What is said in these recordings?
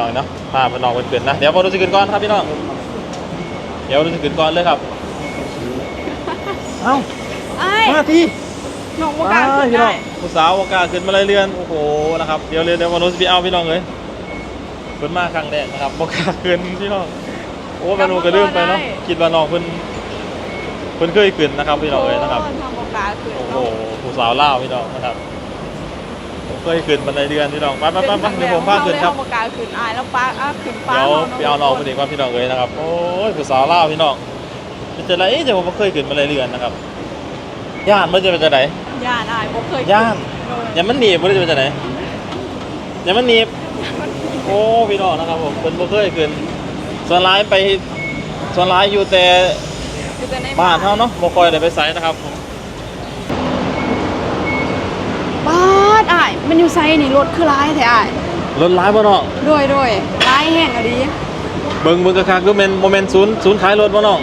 น้องเนาะพาพี่น้องเกินๆนะ เดี๋ยวมาดูสิขึ้นก่อนครับพี่น้อง เดี๋ยวดูสิขึ้นก่อนเลยครับ เอ้า ไอ้มาที่น้องบ่กล้าขึ้นพี่น้อได้งผู้สาวโอกล้าขึ้นมาเลยเรือน โอ้โห นะครับ เดี๋ยวเรียนเดี๋ยวมาดูสิพี่เอาพี่น้องเลยเพิ่นมาครั้งแรกนะครับโอกล้าขึ้นพี่น้อง โอ้แมนูก็ลืมไปเนาะ คิดว่าน้องเพิ่นเพิ่นเคยขึ้นนะครับพี่น้องเลยนะครับโทำบ่กล้าขึ้นโอ้โห ผู้สาวเล่าวพี่น้องนะครับผม เคยขึ้นบันไดเดือนพี่น้องไปไปไปไปเดี๋ยวผมพาขึ้นครับเฮาบ่กล้าขึ้นอายแล้วป้าอะขึ้นป้าเดี๋ยวาไปเอาน้องไปดีกว่าพี่น้องเลยนะครับโอ้ยผู้สาวเล่าวพี่น้องเป็นจะไรเอ๊ะแต่ผมบ่เคยขึ้นบันไดเดือนนะครับย่านมันจะเป็นจะไหนย่านอายบ่เคยย่านโดยอย่ามันหนีบมันจะเป็นจะไหนอย่ามันหนีบโอ้พี่น้องนะครับผมเป็นบ่เคยขึ้นส่วนร้ายไปส่วนร้ายอยู่แต่อยู่แต่ในบ้านเท่าเนาะบ่ค่อยได้ไปไสนะครับบ้านอาย มันอยู่ไสนี่รถคือหลายแท้อายรถร้ายบ่น้องโดยโดยหลายแห้งอะดีเบิ่งเบิ่งกระคักดูแม่นบ่แม่นศูนย์ศูนย์ขายรถบ่น้อง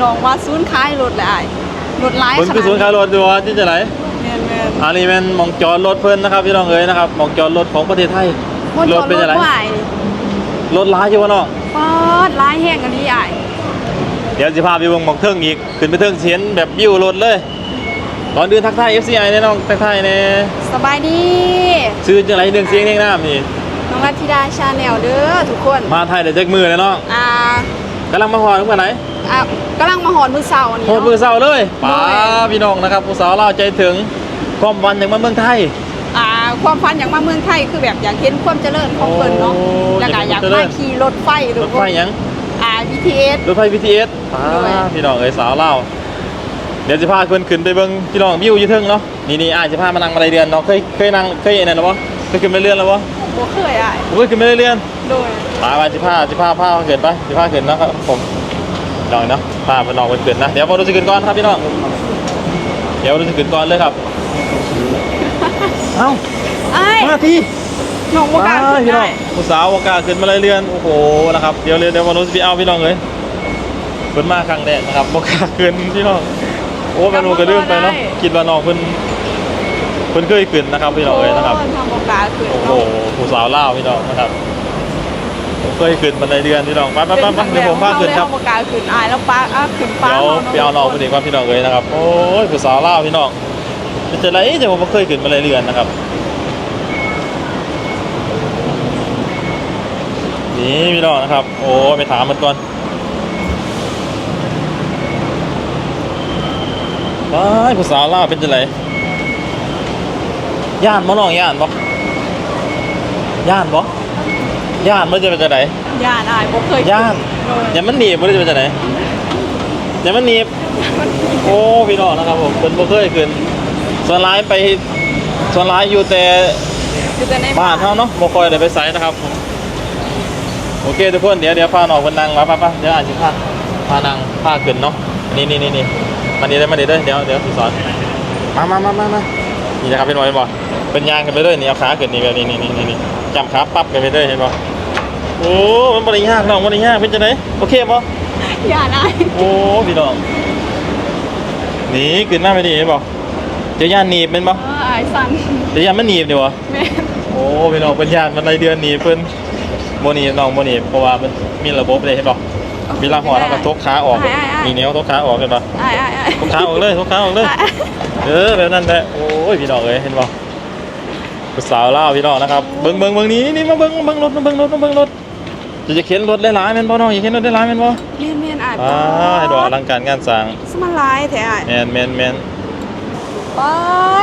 น้องว่าศูนย์ขายรถแหละอายรถหลายเบิ่งขคือศูนย์ขายรถดูว่าที่จะไหนแม่นแม่นอันนี้เป็นหมองจอดรถเพิ่นนะครับพี่น้องเอ๋ยนะครับหมองจอดรถของประเทศไทยบนจรอถดเป็นรจะถไรบ่อายรถร้ายอยู่วะน้องป๊าดหลายแห้งอะดีอายเดี๋ยวสิพาไปเบิ่งหมองเทิงอีก ขึ้นไปเทิงเสียนแบบวิวรถเลย ตอนเดินทักทาย FCI แน่น้องทักทายแน่สบายดีชื่อจังไรเรื่องเสียงเรียงน้ำนี่น้องรัตธิดาชาแนลเด้อทุกคน มาไทยได้จักมือเลยน้องอ่ากำลังมาหอดทุกคนไหนอะกำลังมาหอนมื้อเช้านี่หอดมือเนาะเศร้าเลยป้าโอ้ยพี่น้องนะครับผู้สาวเล่าวใจถึงความวันอย่างมาเมืองไทยอ่าความฝันอยากมาเมืองไทยคือแบบอยากเห็นความเจริญของเพิ่นเนาะโอ้แล้วก็อยากเจริมาญขี่รถไฟรทุกถคไฟนหยังอ่า BTS รถไฟ BTS ป้าด้วยพี่น้องเอ๋ยสาวเล่าว เดี๋ยวจะพาขึ้นขึ้นไปเบิ่งพี่น้องวิวอยู่เทิงเนาะนี่นี่อาจจะพามานั่งมาได้เดือนเนาะเคยเคยนั่งเคยเห็นนั่นหรอวะเคยขึ้นไปเรือนแล้ววะบ่เคยอะผมเคยขึ้นไปเรือนโดยมาไปสิพาสิพาพาเกินไปสิพาเกินนะครับผมลองเนาะพาไปลองไปเกินนะเดี๋ยวมาดูสิเกินก่อนครับพี่น้องเดี๋ยวมาดูสิเกินก่อนเลยครับเอ้าไอ้ายมาที่น้องบ่กล้าขึ้นพี่น้อได้งผู้สาวโอกล้าขึ้นมาเลยเรือนโอ้โหนะครับเดี๋ยวเดี๋ยวเดี๋ยวมาดูสิพี่เอาพี่น้องเลยเพิ่นมาครั้งแรกนะครับโอกล้าขึ้นพี่น้อง โอ้แมนูก็ลืมไปเนาะคิดว่าน้องเพิ่นเพิ่นเคยขึ้นนะครับพี่น้องเลยนะครับโอ้ทำบ่กล้าขึ้นโอ้โหเนาะผู้สาวเล่าวพี่น้องนะครับผมเคยขึ้นบันไดเดือนพี่น้องไปไปไปไปเดี๋ยวผมพาขึ้นครับเฮาบ่กล้าขึ้นอายแล้วป้าอะขึ้นป้าเดี๋ยวมาไปเอาน้องไปดีกว่าพี่น้องเลยนะครับโอ้ยผู้สาวเล่าวพี่น้องเป็นจะไรเอ๊ะแต่ผมไม่เคยขึ้นบันไดเดือนนะครับนี่พี่น้องนะครับ โอ้ยไปถามมันก่อน ว้ายผู้สาวเล่าวเป็นจะไรย่านบ่น้องย่านบ่ย่านบ่ย่านมันจะเป็นจะไหนย่านอายบ่เคยขึ้ย่านโดยอย่ามันหนีบมันจะเป็นจะไหนอย่ามันหนีบโอ้พี่น้องนะครับผมเป็นบ่เคยขึ้นส่วนร้ายไปส่วนร้ายอยู่แต่อยู่แต่ในบ้านเท่าเนาะบ่ค่อยได้ไปไสนะครับผมโอเคทุกคนเดี๋ยวเดี๋ยวพาน้องเพิ่นนั่งมาป่ะป่ะเดี๋ยวอาจจะพาพานั่งพาขึ้นเนาะนี่นี่นี่นี่ มานี่ได้มานี่ได้อเดี๋ยวเดี๋ยวพี่สอนมามามามามานี่นะครับเป็นบ่เป็นบ่เป็นยางกันไปเลยนี่เอาขาขึ้นนี่แบบนี้นี่นี่นี่นี่จำขาปั๊บกันไปเลยเห็นบ่โอ้มันบ่ได้ยากน้องบ่ได้ยากเป็นจังไดโอเคบ่ย่านอายโอ้พี่น้องหนีขึ้นมาไปดิเห็นบ่เจะย่านหนีบเป็นบ่เอออายสั่นเจะย่านมันหนีบดิวะแม่โอ้พี่น้องเป็นย่านมันในเดือนหนีบเพิ่นโมหนีบน้องโมหนีบเพราะว่ามันมีระบบเลยเห็นบ่มีลาหัวแล้วก็ทกขาออก มีแนวทกขาออกเห็นบ่อายอายอายทกขาออกเลยทกขาออกเลยอายเออแบบนั้นแหละ โอ้ยพี่น้องเอ้ยเห็นบ่ผู้สาวลาวพี่น้องนะครับ เบิ่งเบิ่งเบิ่งนี้นี่มาเบิ่งมาเบิ่งรถมาเบิ่งรถมาเบิ่งรถ จะจะเข็นรถหลายๆแม่นบ่น้องอย่าเข็นรถหลายๆแม่นบ่แม่นแม่นอายอ่าให้ดอกอลังการงานสร้างสมาลายแท้อายแมนแมนแมนป๊า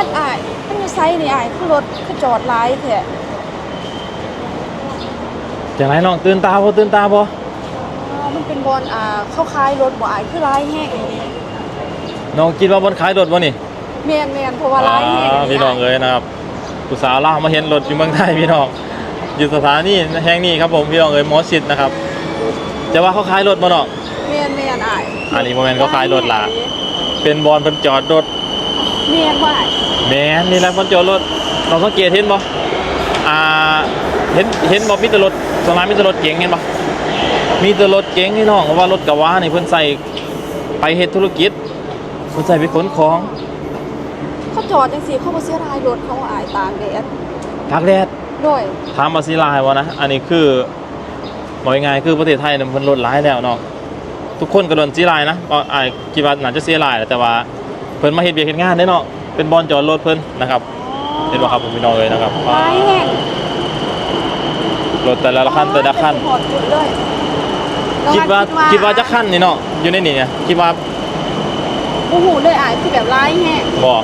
ดอายมันอยู่ไสนี่อายคือรถคือจอดหลายแท้จังไรน้องตื่นตาบ่ตื่นตาบ่อ๋อ มันเป็นบอลอ่าเข้าคล้ายรถบ่อายคือหลายแห้งอีนี่น้องคิดว่าบนขายรถบ่นี่แม่นแม่นเพราะว่าหลายแห้งอ่าพี่น้องเอ้ยนะครับผู้สาวลาวมาเห็นรถอยู่เมืองไทยพี่น้องอยู่สถานีแห่งนี้ครับผมพี่น้องเอ้ยหมอชิดนะครับจะว่าเขาขายรถบ่น้องแม่นแม่นอายอันนี้บ่แม่นเขาขายรถล่ะเป็นบอลเพิ่นจอดรถแม่นบ่อายแม่นนี่แหละเพิ่นจอดรถเราสังเกตเห็นบ่อ่าเห็นเห็นบ่มีแต่รถสวนมากมีแต่รถเก๋งเห็นบ่ มีแต่รถเก๋งพี่น้องเพราะว่ารถกะว่านี่เพิ่นใส่ไปเฮ็ดธุรกิจเพิ่นใส่ไปขนของเขาจอดจังซี่เขาบ่เสียดายรถเขาอายตากแดดตากแดดโดยถามมาซีลายวะนะอันนี้คือบอกยังไงคือประเทศไทยเนี่ยมันลดร้ายแล้วเนาะทุกคนก็โดนซีลายนะก็อายคิดว่าน่าจะเสียลายแหละแต่ว่าเพิ่นมาเฮ็ดเบียกเฮ็ดงานได้เนาะเป็นบอลจอดรถเพิ่นนะครับเห็นบ่ครับผมพี่น้องเลยนะครับร้ายแห้งรถแต่ละคันแต่ละคันหอดจุดเลย คิดว่าคิดว่าจะคันนี่เนาะอยู่ในนี่เนี่ยคิดว่าโอ้โหเลยอะคือแบบร้ายแห้งบ่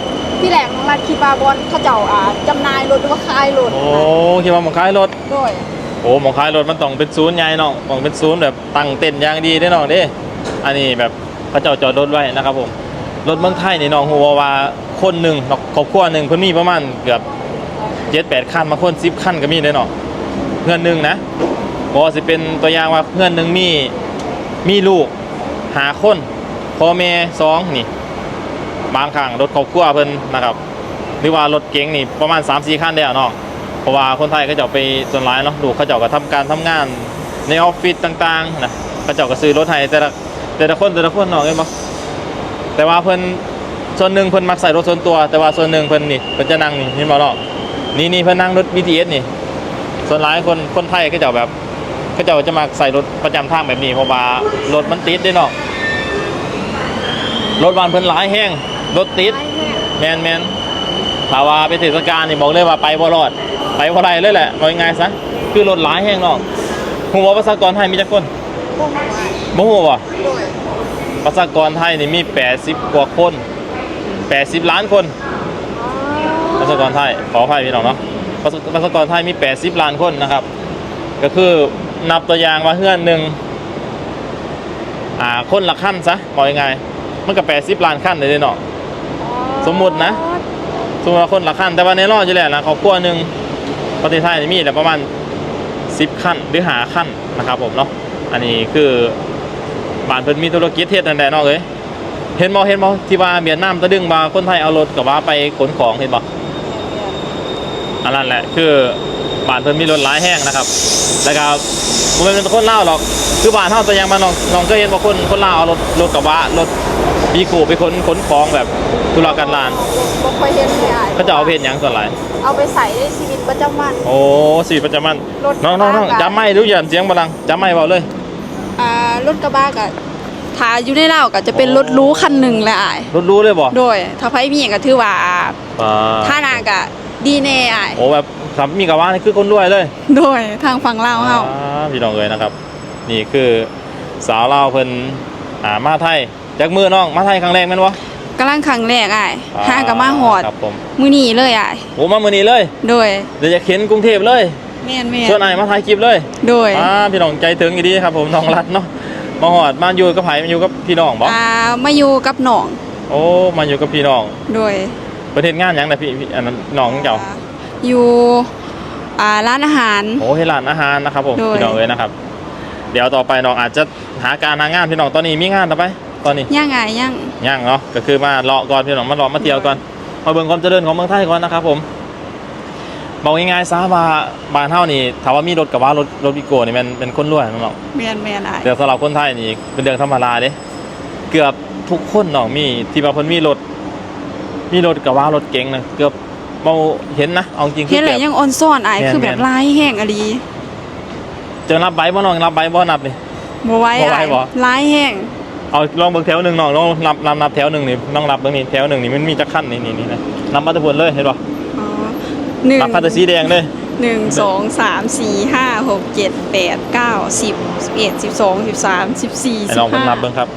ที่แหลกน้องรัดคิดว่าบอลเขาเจ้าอ่าจำหนายรถหรือว่าขายรถโอ้คิดว่าหมองขายรถโดยโอ้หมองขายรถมันต้องเป็นศูนย์ใหญ่เนาะต้องเป็นศูนย์แบบตั้งเต็นท์อย่างดีได้เนาะเด้อันนี้แบบเขาเจ้าจอดรถไว้นะครับผมรถเมืองไทยนี่น้องหัวว่าคนหนึ่งเนาะครอบครัวหนึ่งเพิ่นมีประมาณเกือบเจ็ดแปดคันบางคนสิบคันก็มีได้เนาะเพื่อนหนึ่งนะบอ กว่าสิเป็นตัวอย่างว่าเพื่อนหนึ่งมีมีลูกหาคนพ่อแม่สองนี่ บางครั้งรถครอบครัวเพิ่นนะครับ หรือว่ารถเก๋งนี่ประมาณ 3 4คันได้เนาะเพราะว่าคนไทยก็จะเอาไปส่วนหลายเนาะดูกเขาเจ้าก็ทำการทำงานในออฟฟิศต่างๆนะเขาเจ้าก็ซื้อรถให้แต่ละแต่ละคนแต่ละคนเนาะเห็นบ่แต่ว่าเพิ่นส่วนหนึ่งเพิ่นมักใส่รถส่วนตัว แต่ว่าส่วนหนึ่งเพิ่นนี่เพิ่นจะนั่งนี่เห็นบ่เนาะนี่นี่เพิ่นนั่งรถ BTS นี่ส่วนหลายคนคนไทยก็จะแบบ ก็จะจะมาใส่รถประจำทางแบบนี้เพราะว่ารถมันติดเด้เนาะรถบานเพิ่นหลายแห้งรถติดร้ายแห้งแมนแมนถ้าว่าเป็นเทศกาลนี่บอกเลยว่าไปบ่รอด ไปบ่ได้เลยแหละเอายังไงซะคือรถหลายแห้งเนาะฮู้ว่าประชากรไทยมีจักคนพวกมันบ่ฮู้บ่โดยประชากรไทยนี่มี 80 กว่าคน 80 ล้านคนประชากรไทยขออภัยพี่น้องเนาะประชาประชากรไทยมี 80 ล้านคนนะครับ ก็คือ นับตัวอย่างว่าเฮือนหนึ่งอ่าคนละขั้นซะบอกยังไงมันก็80ล้านขั้นเลยเนาะสมมุตินะ สมมติว่าคนละขั้นแต่ว่าในรอบอยู่แล้วนะครอบครัวหนึ่งประเทศไทยมีแต่ประมาณ10ขั้นหรือหาขั้นนะครับผมเนาะอันนี้คือบ้านเพิ่นมีธุรกิจเทศนั่นแหละเนาะเอ้ยเห็นบ่เห็นบ่ที่ว่าเวียดนามตะดึงมาคนไทยเอารถกับว่าไปขนของเห็นบ่อันนั้นแหละคือ บ้านเพิ่นมีรถหลายแห้งนะครับ แล้วก็บ่แม่นเป็นคนลาวหรอก คือบ้านเฮาแต่ยังมาน้องน้องก็เห็นบ่คนคนลาวเอารถรถกระบะรถบีกูไปขนขนของแบบธุรกันดารบ่ค่อยเห็นเลยอะเขาจะเอาเพจหยังส่วนหลายเอาไปใส่ในชีวิตประจำวัน โอ้สีประจำมันรถน้องน้องน้องกระบะจำไม่รู้อย่าเสียงบลังจำไม่เบาเลยอ่ารถกระบะกับถ้าอยู่ในเราวก็จะเป็นรถหรู้คันหนึ่งแหละอ้ายรถรู้เลยบ่โดยถ้าไผมีก็ถือว่าอ่าท่านาก็ดีแน่อ้ายโอ้แบบ สามีกับว่านี่คือคนรวยเลยโดยทางฝั่งลาวเฮาอ่าพี่น้องเลยนะครับ นี่คือสาวลาวเพิ่นอ่ามาไทยจากมือน้องมาไทยครั้งแรกแม่นบ่กำลังครั้งแรกอ้ายอ่ห้าก็มาฮอดครับผมมื้อนี้เลยอ้ายโอ้มามื้อนี้เลย โดยเดี๋ยวจะเข็นกรุงเทพเลยแม่นแม่ส่วนไหนมาไทยคลิปเลย โดยอ่าพี่น้องใจถึงอีดีครับผมน้องรัดเนาะมาหอดมาอยู่กับไผมาอยู่กับพี่น้องบ่อ่ามาอยู่กับน้อง โอ้มาอยู่กับพี่น้อง โดยประเทศงานหยังนะพี่พี่อันนั้นน้องเจ้า อยู่อ่าร้านอาหาร โอ้ให้ร้านอาหารนะครับผมโดย พี่น้องเอ้ยนะครับ เดี๋ยวต่อไปน้องอาจจะหาการหางานพี่น้องตอนนี้มีงานต่อไป ตอนนี้ย่างไงย่างย่างเนาะก็คือมาเลาะก่อนพี่น้องมาเลาะมาเที่ยวก่อนมาเบิ่งความเจริญของเมืองไทยก่อนนะครับผมบอกง่ายๆซะว่าบ้านเฮานี่ถามว่ามีรถกับว่ารถรถวิโก้นี่มันเป็นคนรวยน้องแม่นแม่นอ้ายแต่สำหรับคนไทยนี่เป็นเรื่องธรรมดาเด้เกือบทุกคนน้องมีที่ว่าเพิ่นมีรถ มีรถกับว่ารถเก๋งนะเกือบ เมาเห็นนะเอาจริงคืเห็นแล้วแบบยังออนซ่อนอ้ายแม่นคือแบบแม่นลายแห้งอะดีเจอนับใบบ่น้องนับใบบ่นับนี่บ่ไหว้บ่ไหวอ้ายบ่ลายแห้งเอาลองเบิ่งแถวหนึ่งน้องลองนับนับนับแถวหนึ่งนี่น้องนับเบิ่งนี่แถวหนึ่งนี่มันมีจักขั้นนี่นี่นี่นะนับมาแตะพนเลยเห็นป่ะอ๋อหนึ่งนับคันแต่สีแดงเลยหนึ่งสองสามสี่ห้าหกเจ็ดแปดเก้าสิบสิบเอ็ดสิบสองสิบสามสิบสี่ไอ้สิน้อบงเพิ่นห้านับเบิ่งครับ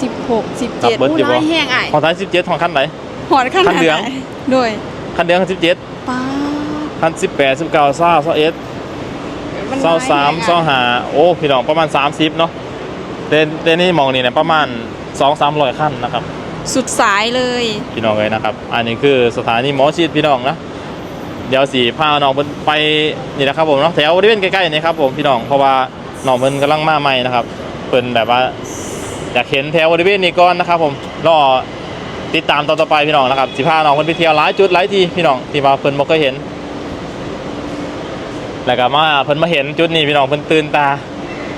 สิบหกสิบนัเจ็ดบเบิดอู้อยู่บ่ลายแห้งอ้ายของท้าย17ของคันไหนหอดขั้นคันเหลืองไหโดย คันแดงคัน17ป้าคัน18 19 20 21มันลยเศร้าสามแห้งเศร้าหาโอ้พี่น้องประมาณ30เนาะเดนเดนนี่มองนี่เนี่ยประมาณ2 300ขั้นนะครับ สุดสายเลย พี่น้องเลยนะครับ อันนี้คือสถานีหมอชิดพี่น้องนะเดี๋ยวสีพาน้องเพิ่นไปนี่นะครับผมเนาะแถวบริเวณใกล้ๆนี่ครับผมพี่น้องเพราะว่าน้องเพิ่นกำลังมาใหม่นะครับเพิ่นแบบว่าอยากเห็นแถวบริเวณนี้ก่อนนะครับผมรอ ติดตามตอนต่อไปพี่น้องนะครับสิพาน้องเพิ่นไปเที่ยวหลายจุดหลายที่พี่น้องที่ว่าเพิ่นบ่เคยเห็น แล้วก็มาเพิ่นมาเห็นจุดนี้พี่น้องเพิ่นตื่นตา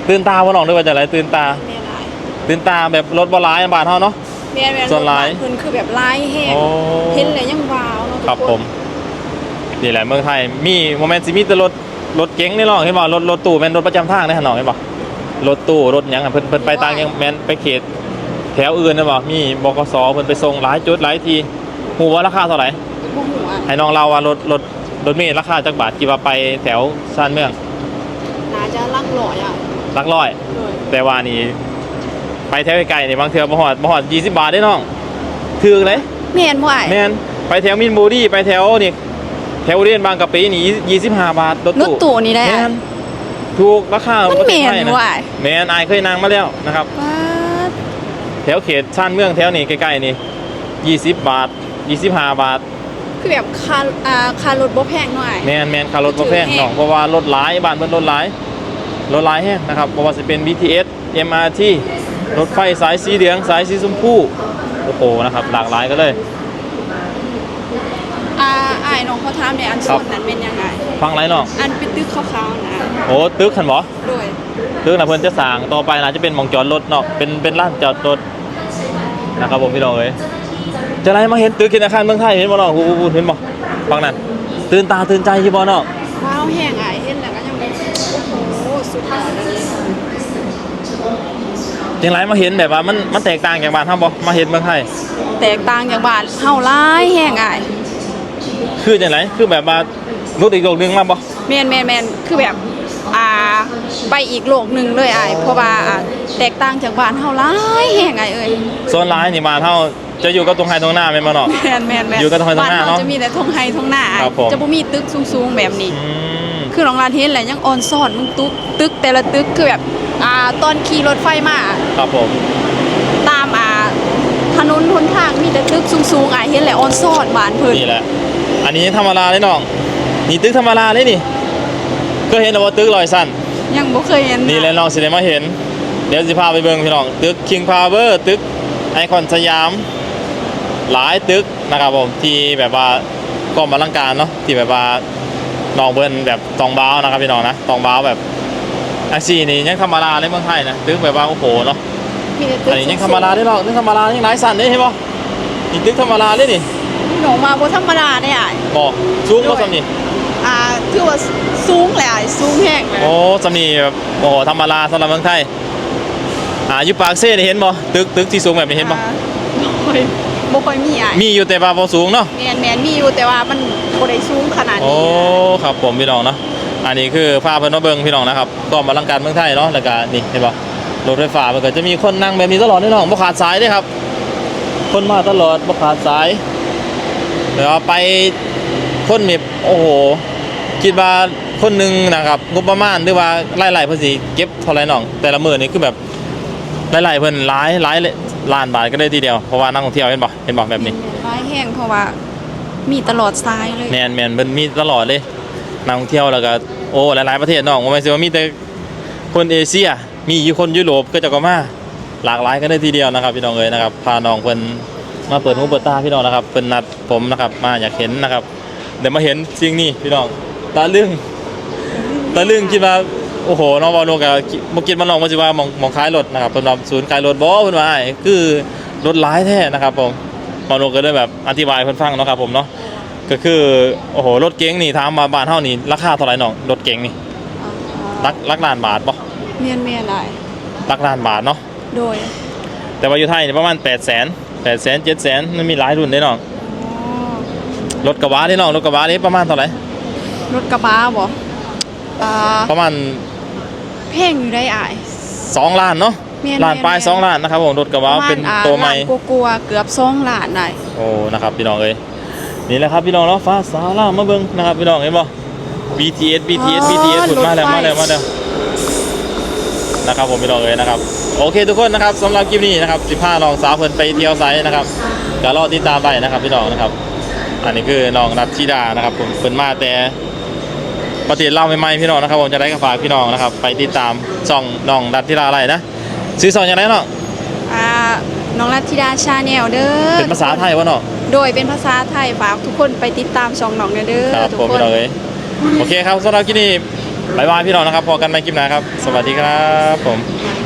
ตื่นตาบ่น้องหรือว่าจะอะไรตื่นตา แม่นอ้ายตื่นตาแบบรถบ่หลายบ้านเฮาเนาะ แม่นแม่นส่วนลายรถบ้นเพิ่นคือแบบลายแห้งโอ้ เห็นแล้วยังว้าวเนาะทุกนครับผมนี่แหละเมืองไทยมีโมเมนต์สิมีแต่รถรถเก๋งนี่น้องเห็นบ่รถรถตู้แม่นรถประจำทางนะน้องเห็นบ่รถตู้รถหยังอะเพิ่นเพิ่นไปต่างยังแม่นไปเขต แถวอื่นนะบ่มีบกสเพิ่นไปส่งหลายจุดหลายทีฮู้ว่าราคาเท่าไหร่บ่ฮู้อะให้น้องเล่าว่ารถรถรถเมล์ราคาจักบาทกี่ว่าไปแถวชานเมืองน่าจะลักร้อยอะหลักร้อยโดยแต่ว่านี่ไปแถวไกลๆนี่บางเทื่อบ่ฮอดบ่ฮอด20 บาทได้น้องถูกเลยแม่นบ่อ้ายแม่นไปแถวมินบุรีไปแถวนี่แถวเรียนบางกะปินี่25 บาทรถรถตู้ตู้นี่ได้แม่อะ นถูกราคามันประเทศแม่นไทยนะว่ะแม่นอายเคยนั่งมาแล้วนะครับป๊าด แถวเขตชานเมืองแถวนี้ใกล้ๆนี่ 20 บาท 25 บาท คือแบบค่าอ่าค่ารถบ่แพงหน่อย แมนแมนคารถบ่แพงน้องเพราะว่ารถหลายบ้านเพิ่นรถหลายรถหลายแฮงนะครับเพราะว่าสิเป็น BTS MRT รถไฟสายสีเหลืองสายสีชมพูโอ้โหนะครับหลากหลายก็เลยอ่าอ้ายน้องเขาถามในอันครัส่บวนนั้นเป็นยังไง ฟังไรน้องอันเป็นตึกขาวๆนะโอ้ตึกคันบ่โดยตึกน่ะเพิ่นจะสร้างต่อไปน่าจะเป็นหมองจอดรถเนาะเป็นเป็นร้านจอดรถ นะครับผมพี่น้องเอ้ยจะไรมาเห็นตึกธนาคารเมืองไทยเห็นบ่น้องฮู้ๆๆเห็นบ่ฟังนั่นตื่นตาตื่นใจอยู่บ่น้องว้าวแห้งอ้ายเห็นแล้วก็ยังแบบโอ้โหสุดยอดเลยจังไรมาเห็นแบบว่ามันมันแตกต่างจากบ้านเฮาบ่มาเห็นเมืองไทยแตกต่างจากบ้านเฮาหลายแห้งอ้ายคือจังไรคือแบบว่ารุดอีกโลกหนึงมาบ่ แม่นแม่นแม่นคือแบบ อ่าไปอีกโลกหนึงเลยอ้ายเพราะว่าอ่าแตกต่างจากบ้านเฮาหลายแห้งอ้ายเอ้ยโซนร้ายนี่บ้านเฮาจะอยู่กับตรงไฮตรงหน้าแม่นบ่เนาะแม่นแม่นแม่นอยู่กันตรงไหนตรงหน้าบ้เนาะจะมีแต่ทงไฮทงหน้าครับผม จะบ่มีตึกสูงๆแบบนี้ อืม คือน้องลานเห็นแหละยังออนซ่อนมึงตึกตึกแต่ละตึกคือแบบอ่าตอนขี่รถไฟมาครับผม ตามอ่าถนนหนทางมีแต่ตึกสูงๆอะเห็นแหละออนซ่อนบ้านเพิ่นนี่แหละ อันนี้ธรรมดาเลยน้อง นี่ตึกธรรมดาเลยนี่ ก็เห็นแล้วว่าตึกลอยสั้นยังบ่เคยเห็นนี่แหละน้องสิได้มาเห็น เดี๋ยวสิพาไปเบิ่งพี่น้องตึก King Power ตึกไอคอนสยาม หลายตึกนะครับผมที่แบบว่าก็มาลังการเนาะที่แบบว่าน้องเบิ้นแบบตองบ้าวนะครับพี่น้องนะตองบ้าวแบบอาชีนี่ยังธรรมดาในเมืองไทยนะตึกแบบว่าโอ้โหเนาะมีแต่ตึกอันนี้ยังธรรมดาได้หรอกตึกธรรมดายังหลายสั้นได้เห็นป่ะนี่ตึกธรรมดาเลยนี่หนองมาบ่ธรรมดาได้อะบอกสูงก็สำนี่อ่าถือว่า สูงแหละอะสูงแฮงเลยโอ้สำนี่แบบโอ้โหธรรมดาสำหรับเมืองไทยอ่าอยู่ปากเซ่นี่เห็นบ่ตึกตึกที่สูงแบบนี้เห็นบ่อ่าบ่ค่อยบ่ค่อยมีอะมีอยู่แต่ว่าบ่สูงเนาะแม่นแม่นมีอยู่แต่ว่ามันบ่ได้สูงขนาดโอ้นี้ครับผมพี่น้องเนาะอันนี้คือภาพเพิ่นมาเบิ่งพี่น้องนะครับก็มาลังการเมืองไทยเนาะแล้วก็นี่เห็นบ่รถไฟฟ้ามันก็จะมีคนนั่งแบบนี้ตลอดนี่น้องบ่ขาดสายเด้ครับ คนมาตลอดบ่ขาดสายแล้วาไปคนนี่โอ้โหคิดว่า คนหนึงนะครับงบประมาณหรือว่าไล่ๆเพิ่นสิเก็บเท่าไหร่น้อง แต่ละมื้อนี่คือแบบไล่ๆเพิ่นหลายหลายล้านบาทก็ได้ทีเดียวเพราะว่านักท่องเที่ยวเห็นบ่เห็นบ่แบบนี้หลายแห้งเพราะว่ามีตลอดซ้ายเลยแมนแมนมันมีตลอดเลยนักท่องเที่ยวแล้วก็โอ้หลายๆประเทศน้องว่าไม่ใช่ว่ามีแต่คนเอเชีย มีอยู่คนยุโรปก็จะก็มาหลากหลายกันได้ทีเดียวนะครับพี่น้องเอ๋ยนะครับพาน้องเพิ่นมาเปิดหูเปิดตาพี่น้องนะครับเพิ่นนัดผมนะครับมาอยากเห็นนะครับเดี๋ยวมาเห็นสิ่งนี้พี่น้องตาลึง ตาลึงคิดว่าโอ้โหน้องบอลโนกับบ่คิดมาน้องว่าสิว่าหมองหมองขายรถนะครับเพิ่นว่าศูนย์ขายรถบ่เพิ่นว่าอ้ายคือรถหลายแท้นะครับผมบอลโนก็ได้แบบอธิบายให้เพิ่นฟังเนาะครับผมเนาะก็คือโอ้โหรถเก๋งนี่ถามมาบ้านเท่านี่ราคาเท่าไหร่น้องรถเก๋งนี่ลักลักล้านบาทป่ะเมียนเมียนอะไรลักล้านบาทเนาะโดย แต่ว่าอยู่ไทยนี่ประมาณ8 0 0 0 0 0 8 0 0 0 0 7 0 0 0 0มันมีหลายรุ่นได้น้องอ๋อรถกระบะนี่น้องรถกระบะนี่ประมาณเท่าไหร่รถกระบะบ่ อ่าประมาณแพงอยู่ได้อ่าย2ล้านเนาะแม่นล้านปลายแม่น2ล้านนะครับผมรถกระบะเป็นอ่าตัวใหม่ ล้านกลัวาๆเกือบ2ล้านได้โอ้ นะครับพี่น้องเอ้ยนี่แหละครับพี่น้องเนาะฟ้าสาวล่ามาเบิ่งนะครับพี่น้องเห็นบ่ BTS BTS BTS ขุดมาแล้วมาแล้วมาแล้วนะครับผมพี่น้องเอ้ยนะครับโอเคทุกคนนะครับสำหรับคลิปนี้นะครับ15น้องสาวเพิ่นไปเที่ยวไซนะครับก็รอติดตามได้นะครับพี่น้องนะครับ อันนี้คือน้องนัทธิดานะครับผมเพิ่นมาแต่ ประเทศลาวใหม่ๆพี่น้องนะครับผมจะได้กระฝากพี่น้องนะครับ ไปติดตามช่องน้องนัทธิดาอะไรนะซื้อซองอย่างไรเนาะอ่าน้องรัตธิดาชาแนลเด้อเป็นภาษาไทยวะเนาะโดยเป็นภาษาไทยฝากทุกคนไปติดตามช่องน้องเด้อครับทุกผมคนพี่น้องเอ้ยโอเคครับสำหรับคลิปนี้บายบายพี่น้องนะครับพอกันในคลิปหน้าครับ สวัสดีครับผมบ